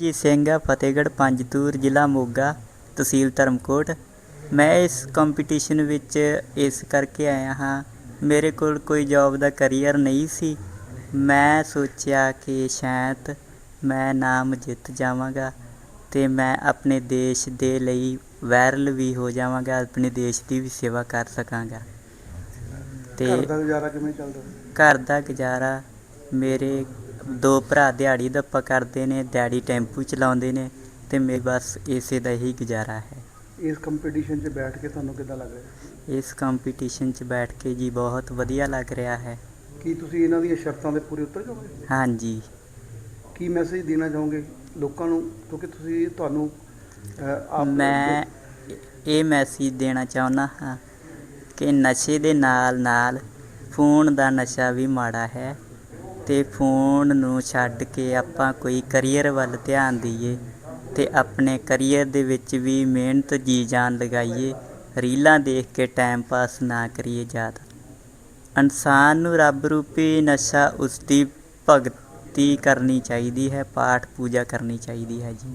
ਜੀ ਸਿੰਘ ਫਤਿਹਗੜ੍ਹ ਪੰਜਤੂਰ ਜ਼ਿਲ੍ਹਾ ਮੋਗਾ ਤਹਿਸੀਲ ਧਰਮਕੋਟ। ਮੈਂ ਇਸ ਕੰਪੀਟੀਸ਼ਨ ਵਿੱਚ ਇਸ ਕਰਕੇ ਆਇਆ ਹਾਂ। ਮੇਰੇ ਕੋਲ ਕੋਈ ਜੌਬ ਦਾ ਕਰੀਅਰ ਨਹੀਂ ਸੀ। ਮੈਂ ਸੋਚਿਆ ਕਿ ਸ਼ਾਇਦ ਮੈਂ ਨਾਮ ਜਿੱਤ ਜਾਵਾਂਗਾ ਤੇ ਮੈਂ ਆਪਣੇ ਦੇਸ਼ ਦੇ ਲਈ ਵਾਇਰਲ ਵੀ ਹੋ ਜਾਵਾਂਗਾ ਆਪਣੇ ਦੇਸ਼ ਦੀ ਵੀ ਸੇਵਾ ਕਰ ਸਕਾਂਗਾ। ਤੇ ਘਰ ਦਾ ਗੁਜ਼ਾਰਾ ਕਿਵੇਂ ਚੱਲਦਾ? ਘਰ ਦਾ ਗੁਜ਼ਾਰਾ ਮੇਰੇ ਦੋ ਭਰਾ ਦਿਹਾੜੀ ਦੱਪਾ ਕਰਦੇ ਨੇ ਦਿਹਾੜੀ ਟੈਂਪੂ ਚਲਾਉਂਦੇ ਨੇ ਤੇ ਮੇਰੇ ਬਸ ਇਸੇ ਦਾ ਹੀ ਗੁਜ਼ਾਰਾ ਹੈ। ਇਸ ਕੰਪੀਟੀਸ਼ਨ 'ਚ ਬੈਠ ਕੇ ਤੁਹਾਨੂੰ ਕਿੱਦਾਂ ਲੱਗ ਰਿਹਾ? ਇਸ ਕੰਪੀਟੀਸ਼ਨ 'ਚ ਬੈਠ ਕੇ ਜੀ ਬਹੁਤ ਵਧੀਆ ਲੱਗ ਰਿਹਾ ਹੈ। ਕੀ ਤੁਸੀਂ ਇਹਨਾਂ ਦੀਆਂ ਸ਼ਰਤਾਂ ਦੇ ਪੂਰੇ ਉਤਰ ਜਾਓਗੇ? ਹਾਂਜੀ। ਕੀ ਮੈਸੇਜ ਦੇਣਾ ਚਾਹੋਗੇ ਲੋਕਾਂ ਨੂੰ? ਕਿਉਂਕਿ ਤੁਸੀਂ ਤੁਹਾਨੂੰ ਅਹ, ਆਪ ਮੈਂ ਇਹ ਮੈਸੇਜ ਦੇਣਾ ਚਾਹੁੰਦਾ ਹਾਂ ਕਿ ਨਸ਼ੇ ਦੇ ਨਾਲ ਨਾਲ ਫੋਨ ਦਾ ਨਸ਼ਾ ਵੀ ਮਾੜਾ ਹੈ। ਤੇ ਫੋਨ ਨੂੰ ਛੱਡ ਕੇ ਆਪਾਂ ਕੋਈ ਕਰੀਅਰ ਵੱਲ ਧਿਆਨ ਦੇਈਏ ਅਤੇ ਆਪਣੇ ਕਰੀਅਰ ਦੇ ਵਿੱਚ ਵੀ ਮਿਹਨਤ ਜੀ ਜਾਨ ਲਗਾਈਏ, ਰੀਲਾਂ ਦੇਖ ਕੇ ਟਾਈਮ ਪਾਸ ਨਾ ਕਰੀਏ ਜ਼ਿਆਦਾ। ਇਨਸਾਨ ਨੂੰ ਰੱਬ ਰੂਪੀ ਨਸ਼ਾ ਉਸ ਦੀ ਭਗਤੀ ਕਰਨੀ ਚਾਹੀਦੀ ਹੈ, ਪਾਠ ਪੂਜਾ ਕਰਨੀ ਚਾਹੀਦੀ ਹੈ ਜੀ।